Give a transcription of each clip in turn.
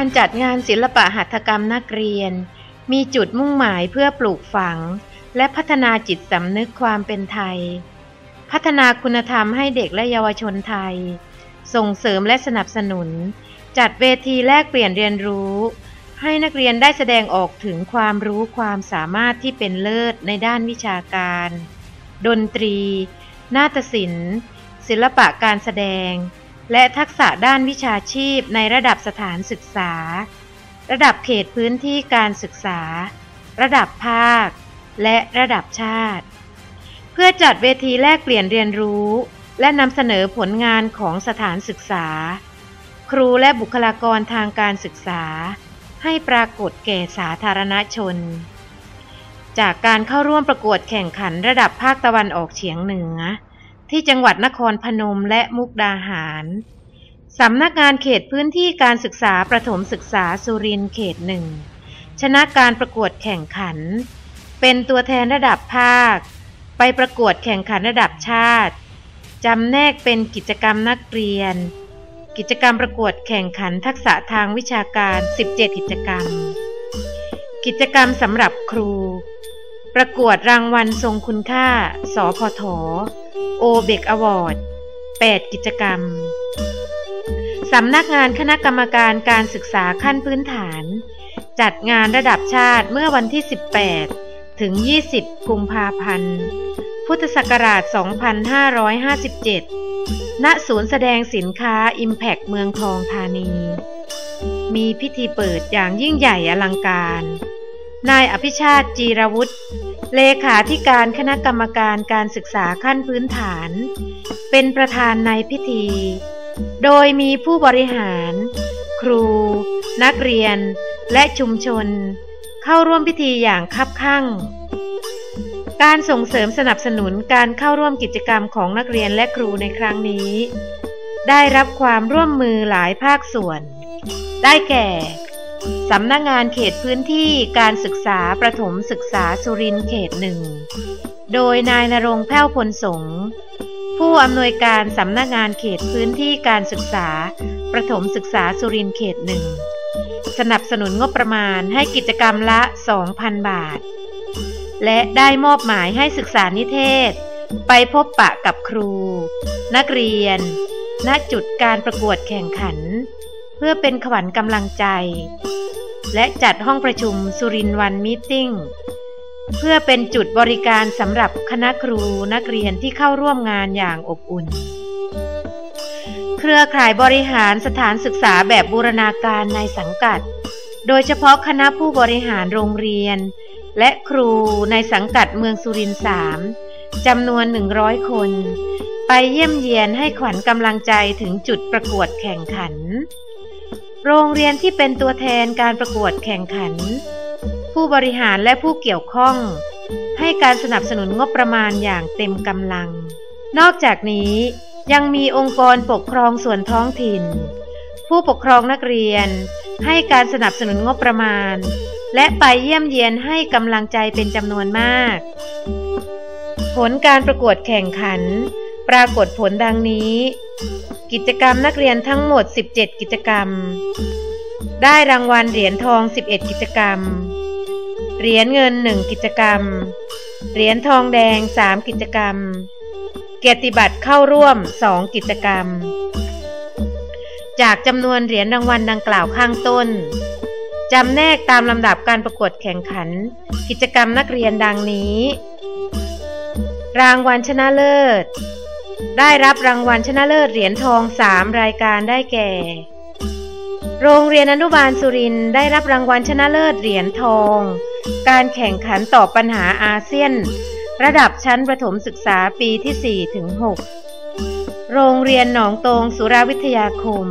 การจัดงานศิลปะหัตถกรรมนักเรียน มีจุดมุ่งหมายเพื่อปลูกฝัง และพัฒนาจิตสำนึกความเป็นไทย พัฒนาคุณธรรมให้เด็กและเยาวชนไทย ส่งเสริมและสนับสนุน จัดเวทีแลกเปลี่ยนเรียนรู้ ให้นักเรียนได้แสดงออกถึงความรู้ความสามารถที่เป็นเลิศในด้านวิชาการ ดนตรี นาฏศิลป์ ศิลปะการแสดง และทักษะด้านวิชาชีพในระดับสถานศึกษา ระดับเขตพื้นที่การศึกษา ระดับภาค และระดับชาติ เพื่อจัดเวทีแลกเปลี่ยนเรียนรู้ และนำเสนอผลงานของสถานศึกษา ครูและบุคลากรทางการศึกษา ให้ปรากฏแก่สาธารณชน จากการเข้าร่วมประกวดแข่งขันระดับภาคตะวันออกเฉียงเหนือ ที่จังหวัดนครพนมและมุกดาหาร สำนักงานเขตพื้นที่การศึกษาประถมศึกษาสุรินทร์เขตหนึ่ง ชนะการประกวดแข่งขัน เป็นตัวแทนระดับภาค ไปประกวดแข่งขันระดับชาติ จำแนกเป็นกิจกรรมนักเรียน กิจกรรมประกวดแข่งขันทักษะทางวิชาการ 17 กิจกรรม กิจกรรมสำหรับครู ประกวดรางวัลทรงคุณค่า สพท โอเบกอวอร์ด8กิจกรรม สำนักงานคณะกรรมการการศึกษาขั้นพื้นฐาน จัดงานระดับชาติเมื่อวันที่ 18 ถึง 20 กุมภาพันธ์ พุทธศักราช 2557 ณ ศูนย์แสดงสินค้า Impact เมืองทองธานี มีพิธีเปิดอย่างยิ่งใหญ่อลังการ นายอภิชาติจีรวุฒิ เลขาธิการคณะกรรมการการศึกษาขั้นพื้นฐาน เป็นประธานในพิธี โดยมีผู้บริหาร ครู นักเรียน และชุมชน เข้าร่วมพิธีอย่างคับคั่ง การส่งเสริมสนับสนุนการเข้าร่วมกิจกรรมของนักเรียนและครูในครั้งนี้ ได้รับความร่วมมือหลายภาคส่วน ได้แก่ สำนักงงานเขตพื้นที่การศึกษาประถมศึกษาสุรินทร์เขตหนึ่ง โดยนายนรงแพ้วพลสงผู้อำนวยการสำนักงานเขตพื้นที่การศึกษา ประถมศึกษาสุรินทร์เขตหนึ่ง สนับสนุนงบประมาณให้กิจกรรมละ 2,000 บาท และได้มอบหมายให้ศึกษานิเทศ ไปพบปะกับครู นักเรียน ณ จุดการประกวดแข่งขัน เพื่อเป็นขวัญกำลังใจ และจัดห้องประชุมสุรินทร์วันมีติ้งเพื่อเป็นจุดบริการสำหรับคณะครูนักเรียนที่เข้าร่วมงานอย่างอบอุ่น เครือข่ายบริหารสถานศึกษาแบบบูรณาการในสังกัด โดยเฉพาะคณะผู้บริหารโรงเรียน และครูในสังกัดเมืองสุรินทร์สามจำนวน 100 คน ไปเยี่ยมเยียนให้ขวัญกำลังใจถึงจุดประกวดแข่งขัน โรงเรียนที่เป็นตัวแทนการประกวดแข่งขัน ผู้บริหารและผู้เกี่ยวข้อง ให้การสนับสนุนงบประมาณอย่างเต็มกำลัง นอกจากนี้ยังมีองค์กรปกครองส่วนท้องถิ่น ผู้ปกครองนักเรียน ให้การสนับสนุนงบประมาณ และไปเยี่ยมเยียนให้กำลังใจเป็นจำนวนมาก ผลการประกวดแข่งขัน ปรากฏผลดังนี้ กิจกรรมนักเรียนทั้งหมด 17 กิจกรรม ได้รางวัลเหรียญทอง 11 กิจกรรม เหรียญเงิน 1 กิจกรรม เหรียญทองแดง 3 กิจกรรม เกียรติบัตรเข้าร่วม 2 กิจกรรม จากจำนวนเหรียญรางวัลดังกล่าวข้างต้นจำแนกตามลำดับการประกวดแข่งขัน กิจกรรมนักเรียนดังนี้ รางวัลชนะเลิศ ได้รับรางวัลชนะเลิศเหรียญทองสามรายการได้แก่ โรงเรียนอนุบาลสุรินได้รับรางวัลชนะเลิศเหรียญทอง การแข่งขันตอบปัญหาอาเซียน ระดับชั้นประถมศึกษาปีที่4ถึง6โรงเรียนหนองตงสุราวิทยาคม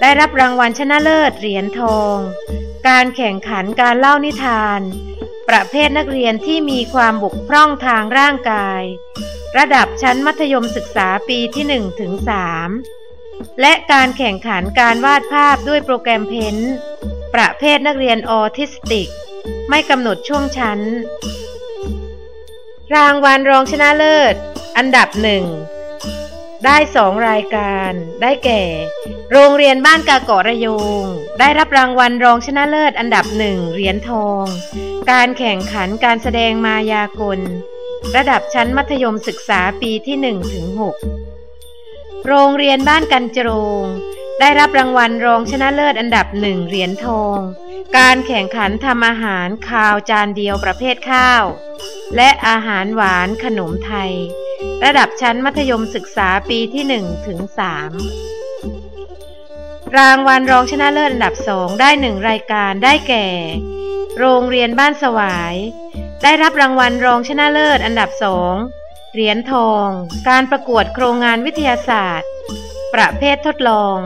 ได้รับรางวัลชนะเลิศเหรียญทอง การแข่งขันการเล่านิทาน ประเภทนักเรียนที่มีความบกพร่องทางร่างกาย ระดับชั้นมัธยมศึกษาปีที่1ถึง3และการแข่งขันการวาดภาพด้วยโปรแกรมเพนท์ประเภทนักเรียนออทิสติก ไม่กำหนดช่วงชั้น รางวัลรองชนะเลิศ อันดับหนึ่งได้สองรายการได้แก่ โรงเรียนบ้านกาเกาะระยง ได้รับรางวัลรองชนะเลิศอันดับหนึ่งเหรียญทอง การแข่งขันการแสดงมายากล ระดับชั้นมัธยมศึกษาปีที่1ถึง6โรงเรียนบ้านกันจรงได้รับรางวัลรองชนะเลิศอันดับหนึ่งเหรียญทอง การแข่งขันทำอาหารคาวจานเดียวประเภทข้าว และอาหารหวานขนมไทย ระดับชั้นมัธยมศึกษาปีที่1ถึง3รางวัลรองชนะเลิศอันดับสองได้หนึ่งรายการได้แก่ โรงเรียนบ้านสวาย ได้รับรางวัลรองชนะเลิศอันดับสองเหรียญทอง การประกวดโครงงานวิทยาศาสตร์ ประเภททดลอง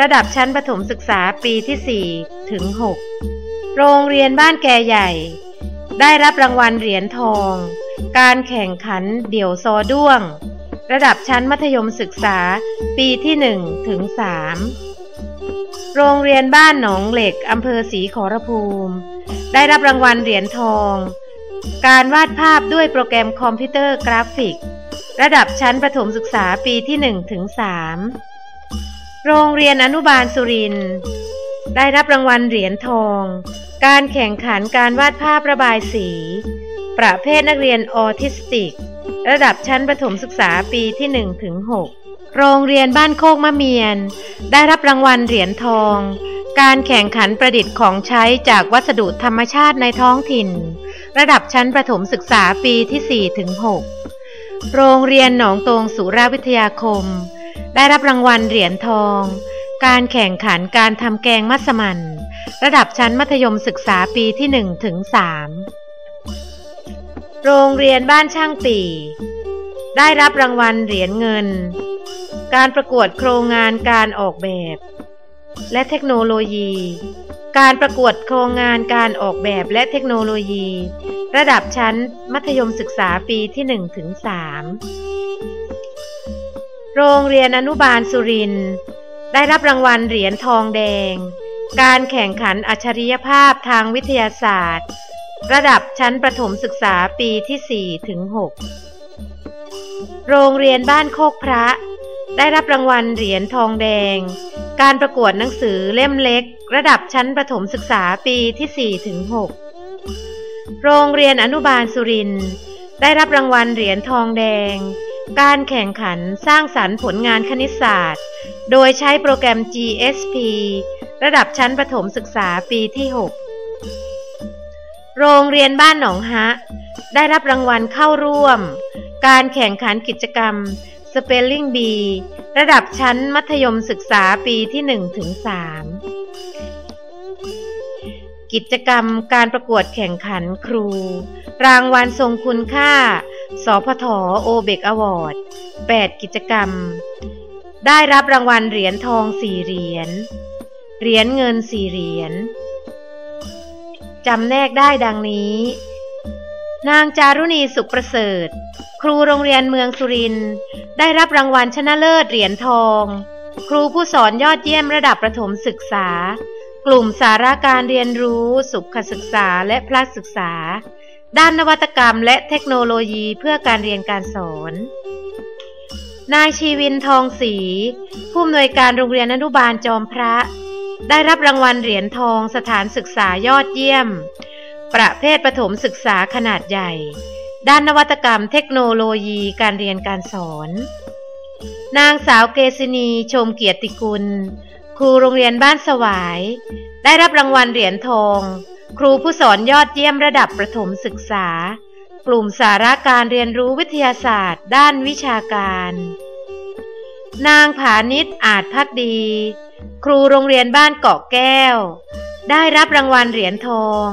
ระดับชั้นประถมศึกษาปีที่ 4 ถึง 6 โรงเรียนบ้านแก่ใหญ่ ได้รับรางวัลเหรียญทอง การแข่งขันเดี่ยวซอด้วง ระดับชั้นมัธยมศึกษาปีที่ 1 ถึง 3 โรงเรียนบ้านหนองเหล็กอำเภอศรีขอรภูมิ ได้รับรางวัลเหรียญทอง การวาดภาพด้วยโปรแกรมคอมพิวเตอร์กราฟิก ระดับชั้นประถมศึกษาปีที่1ถึง3โรงเรียนอนุบาลสุรินได้รับรางวัลเหรียญทอง การแข่งขันการวาดภาพระบายสี ประเภทนักเรียนออทิสติก ระดับชั้นประถมศึกษาปีที่1ถึง6โรงเรียนบ้านโคกมะเมียน ได้รับรางวัลเหรียญทอง การแข่งขันประดิษฐ์ของใช้จากวัสดุธรรมชาติในท้องถิ่น ระดับชั้นประถมศึกษาปีที่ 4 ถึง 6 โรงเรียนหนองตงสุราวิทยาคม ได้รับรางวัลเหรียญทอง การแข่งขันการทำแกงมัสมั่นระดับชั้นมัธยมศึกษาปีที่ 1 ถึง 3 โรงเรียนบ้านช่างปี ได้รับรางวัลเหรียญเงิน การประกวดโครงงานการออกแบบ และเทคโนโลยี การประกวดโครงงานการออกแบบและเทคโนโลยี ระดับชั้นมัธยมศึกษาปีที่1ถึง3โรงเรียนอนุบาลสุรินได้รับรางวัลเหรียญทองแดง การแข่งขันอัจฉริยภาพทางวิทยาศาสตร์ ระดับชั้นประถมศึกษาปีที่4ถึง6โรงเรียนบ้านโคกพระ ได้รับรางวัลเหรียญทองแดง การประกวดหนังสือเล่มเล็ก ระดับชั้นประถมศึกษาปีที่4ถึง6โรงเรียนอนุบาลสุรินทร์ได้รับรางวัลเหรียญทองแดง การแข่งขันสร้างสรรค์ผลงานคณิตศาสตร์ โดยใช้โปรแกรม GSP ระดับชั้นประถมศึกษาปีที่ 6 โรงเรียนบ้านหนองฮะ ได้รับรางวัลเข้าร่วม การแข่งขันกิจกรรม Spelling Bee ระดับชั้นมัธยมศึกษาปีที่1ถึง3กิจกรรมการประกวดแข่งขันครู รางวัลทรงคุณค่า สพทโอเบกอวอร์ด8กิจกรรม ได้รับรางวัลเหรียญทองสี่เหรียญ เหรียญเงินสี่เหรียญจำแนกได้ดังนี้ นางจารุณีสุขประเสริฐ ครูโรงเรียนเมืองสุรินได้รับรางวัลชนะเลิศเหรียญทอง ครูผู้สอนยอดเยี่ยมระดับประถมศึกษา กลุ่มสาระการเรียนรู้ สุขศึกษาและพละศึกษา ด้านนวัตกรรมและเทคโนโลยีเพื่อการเรียนการสอน นายชีวินทองศรีผู้อำนวยการโรงเรียนอนุบาลจอมพระ ได้รับรางวัลเหรียญทองสถานศึกษายอดเยี่ยม ประเภทประถมศึกษาขนาดใหญ่ ด้านนวัตกรรมเทคโนโลยีการเรียนการสอน นางสาวเกษินีชมเกียรติกุล ครูโรงเรียนบ้านสวาย ได้รับรางวัลเหรียญทอง ครูผู้สอนยอดเยี่ยมระดับประถมศึกษา กลุ่มสาระการเรียนรู้วิทยาศาสตร์ ด้านวิชาการ นางผานิชอาจพักดี ครูโรงเรียนบ้านเกาะแก้ว ได้รับรางวัลเหรียญทอง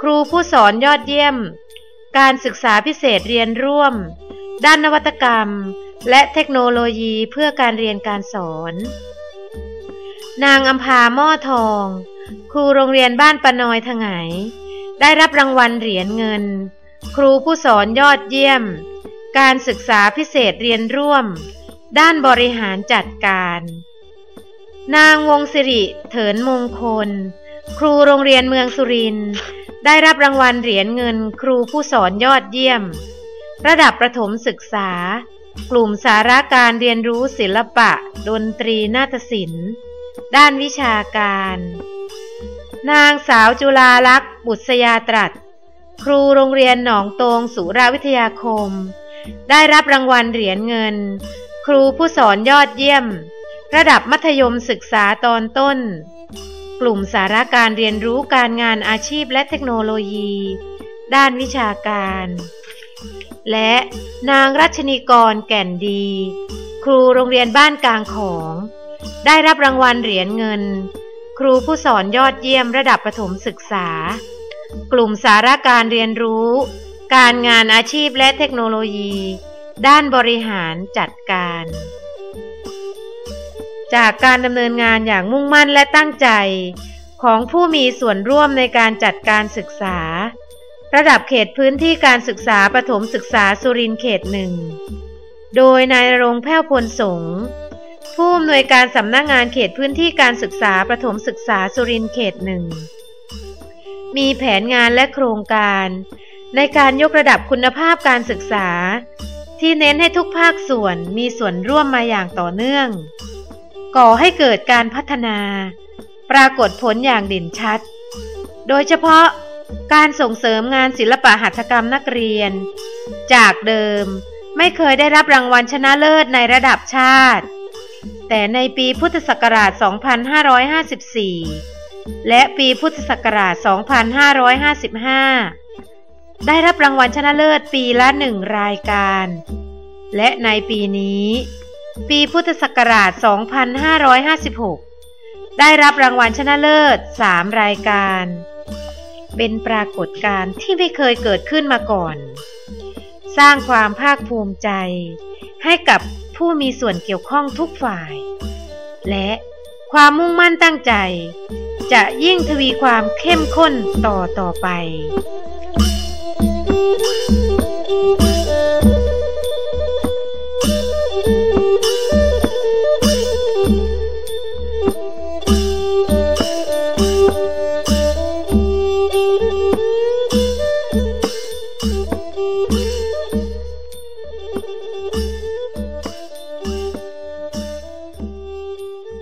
ครูผู้สอนยอดเยี่ยม การศึกษาพิเศษเรียนร่วม ด้านนวัตกรรม และเทคโนโลยีเพื่อการเรียนการสอน นางอัมพาหม้อทอง ครูโรงเรียนบ้านปนอยทงายได้รับรางวัลเหรียญเงิน ครูผู้สอนยอดเยี่ยม การศึกษาพิเศษเรียนร่วม ด้านบริหารจัดการ นางวงศิริเถินมงคล ครูโรงเรียนเมืองสุรินทร์ ได้รับรางวัลเหรียญเงินครูผู้สอนยอดเยี่ยม ระดับประถมศึกษา กลุ่มสาระการเรียนรู้ศิลปะ ดนตรีนาฏศิลป์ ด้านวิชาการ นางสาวจุฬาลักษณ์บุษยาตรัส ครูโรงเรียนหนองตงสุราวิทยาคม ได้รับรางวัลเหรียญเงิน ครูผู้สอนยอดเยี่ยม ระดับมัธยมศึกษาตอนต้น กลุ่มสาระการเรียนรู้การงานอาชีพและเทคโนโลยี ด้านวิชาการ และนางรัชนีกรแก่นดี ครูโรงเรียนบ้านกลางของ ได้รับรางวัลเหรียญเงิน ครูผู้สอนยอดเยี่ยมระดับประถมศึกษา กลุ่มสาระการเรียนรู้ การงานอาชีพและเทคโนโลยี ด้านบริหารจัดการ จากการดำเนินงานอย่างมุ่งมั่นและตั้งใจ ของผู้มีส่วนร่วมในการจัดการศึกษา ระดับเขตพื้นที่การศึกษาประถมศึกษาสุรินเขตหนึ่ง โดยนายรงค์แพ้วพลสงผู้อำนวยการสำนักงงานเขตพื้นที่การศึกษาประถมศึกษาสุรินเขตหนึ่งมีแผนงานและโครงการ ในการยกระดับคุณภาพการศึกษา ที่เน้นให้ทุกภาคส่วนมีส่วนร่วมมาอย่างต่อเนื่อง ก่อให้เกิดการพัฒนา ปรากฏผลอย่างเด่นชัด โดยเฉพาะการส่งเสริมงานศิลปะหัตถกรรมนักเรียน จากเดิมไม่เคยได้รับรางวัลชนะเลิศในระดับชาติ แต่ในปีพุทธศักราช 2554 และปีพุทธศักราช 2555 ได้รับรางวัลชนะเลิศปีละหนึ่งรายการ และในปีนี้ ปีพุทธศักราช 2556 ได้รับรางวัลชนะเลิศ 3 รายการ เป็นปรากฏการณ์ที่ไม่เคยเกิดขึ้นมาก่อน สร้างความภาคภูมิใจ ให้กับผู้มีส่วนเกี่ยวข้องทุกฝ่าย และความมุ่งมั่นตั้งใจ จะยิ่งทวีความเข้มข้นต่อต่อไป